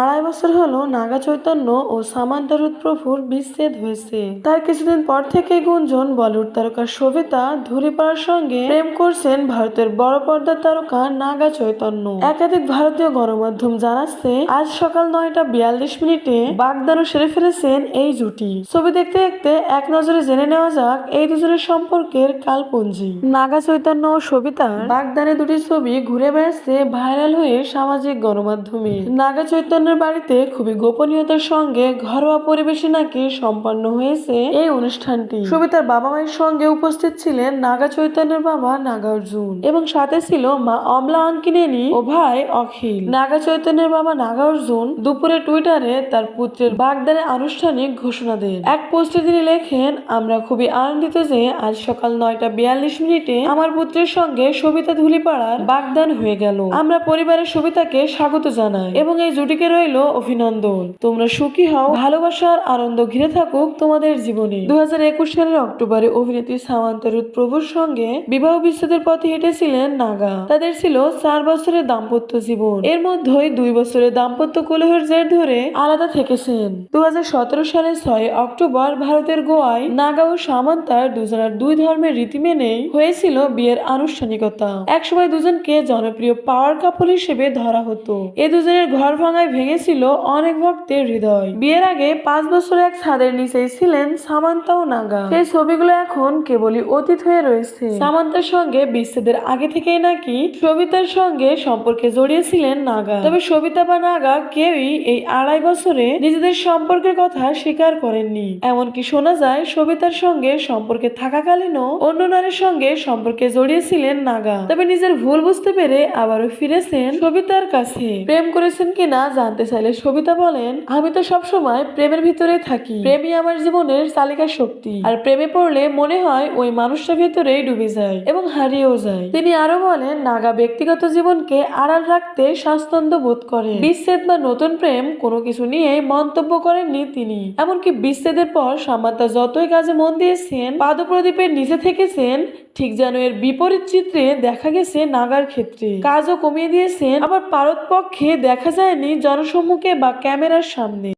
আড়াই বছর হলো নাগা চৈতন্য ও সামান্তারুত প্রভুর বিচ্ছেদ হয়েছে। তার কিছুদিন পর থেকেই গুঞ্জন বলিউড তারকা সবিতা ধুলিপাড়ার সঙ্গে প্রেম করছেন ভারতের বড় পর্দার তারকা নাগা চৈতন্য। একাধিক ভারতীয় গণমাধ্যম জানাচ্ছে, আজ সকাল নয়টা বিয়াল্লিশ মিনিটে বাগদানও সেরে ফেলেছেন এই জুটি। ছবি দেখতে দেখতে এক নজরে জেনে নেওয়া যাক এই দুজনের সম্পর্কের কালপঞ্জি। নাগা চৈতন্য ও সবিতার বাগদানে দুটি ছবি ঘুরে বেড়াচ্ছে ভাইরাল হয়ে সামাজিক গণমাধ্যমে। নাগা চৈতন্যের বাড়িতে খুবই গোপনীয়তার সঙ্গে ঘরোয়া পরিবেশে নাকি সম্পন্ন হয়েছে এই অনুষ্ঠানটি। সবিতার বাবা মায়ের সঙ্গে উপস্থিত ছিলেন নাগা চৈতন্যের বাবা নাগার্জুন এবং সাথে ছিল মা অমলা আঙ্কিনেনি ও ভাই অখিল। নাগা চৈতন্যের বাবা নাগার্জুন দুপুরে টুইটারে তার পুত্রের বাগদানে আনুষ্ঠানিক ঘোষণা দেন। এক পোস্টে তিনি লেখেন, আমরা খুবই আনন্দিত যে আজ সকাল নয়টা বিয়াল্লিশ মিনিটে আমার পুত্রের সঙ্গে সবিতা ধুলিপাড়ার বাগদান হয়ে গেল। আমরা পরিবারের সবিতাকে স্বাগত জানাই এবং এই জুটিকে রইল অভিনন্দন। তোমরা সুখী হও, ভালোবাসার আনন্দ ঘিরে থাকুক তোমাদের জীবনে। দু সালের অক্টোবরে অভিনেত্রী সামান্তা রুথ প্রভুর সঙ্গে বিবাহ বিচ্ছেদের পথে হেঁটেছিলেন নাগা। তাদের ছিল চার বছরের দাম্পত্য জীবন। এর মধ্যেই দুই বছরের দাম্পত্য কলহের জের ধরে আলাদা থেকেছেন। দু হাজার সতেরো সালের ছয় অক্টোবর ভারতের গোয়ায় নাগা ও সামান্তার দুজনের দুই ধর্মের রীতি মেনেই হয়েছিল বিয়ের আনুষ্ঠানিকতা। একসময় দুজনকে জনপ্রিয় পাওয়ার কাপল হিসেবে ধরা হতো। এ দুজনের ঘর ভাঙায় ভেঙেছিল অনেক ভক্তের হৃদয়। বিয়ের আগে পাঁচ বছর এক ছাদের নিচেই ছিলেন সামান্তা ও নাগা। সেই ছবিগুলো এখন কেবলই অতীত হয়ে রয়েছে। সামান্তার সঙ্গে বিচ্ছেদের আগে থেকেই নাকি সবিতার সঙ্গে সম্পর্কে জড়িয়েছিলেন নাগা। তবে সবিতা বা নাগা কেউই এই আড়াই বছরে নিজেদের সম্পর্কের কথা স্বীকার করেননি। এমনকি শোনা যায়, সবিতার সঙ্গে সম্পর্কে থাকাকালীনও অন্য নারীর সঙ্গে সম্পর্কে জড়িয়েছিলেন নাগা। তবে নিজের ভুল বুঝতে পেরে আবারও ফিরেছেন সবিতার কাছে। প্রেম করেছেন কিনা জানতে চাইলে সবিতা বলেন, আমি তো সবসময় প্রেমের ভিতরে থাকি। প্রেমই আমার জীবনের চালিকা শক্তি। আর প্রেমে পড়লে মনে হয় ওই মানুষটার ভিতরেই ডুবে যায় এবং হারিয়েও যায়। তিনি আরও বলেন, নাগা ব্যক্তিগত জীবনকে আড়াল রাখতে স্বাচ্ছন্দ্য বোধ করেন বিচ্ছেদ বা নতুন প্রেম কোনো কিছু নিয়ে মন্তব্য করেননি তিনি। এমনকি বিচ্ছেদের পর সামান্তা যতই কাজে মন দিয়েছেন, পাদপ্রদীপের নিচে থেকেছেন, ঠিক যেন এর বিপরীত চিত্রে দেখা গেছে নাগার ক্ষেত্রে। কাজও কমিয়ে দিয়েছেন, আবার পারত পক্ষে দেখা যায়নি জনসম্মুখে বা ক্যামেরার সামনে।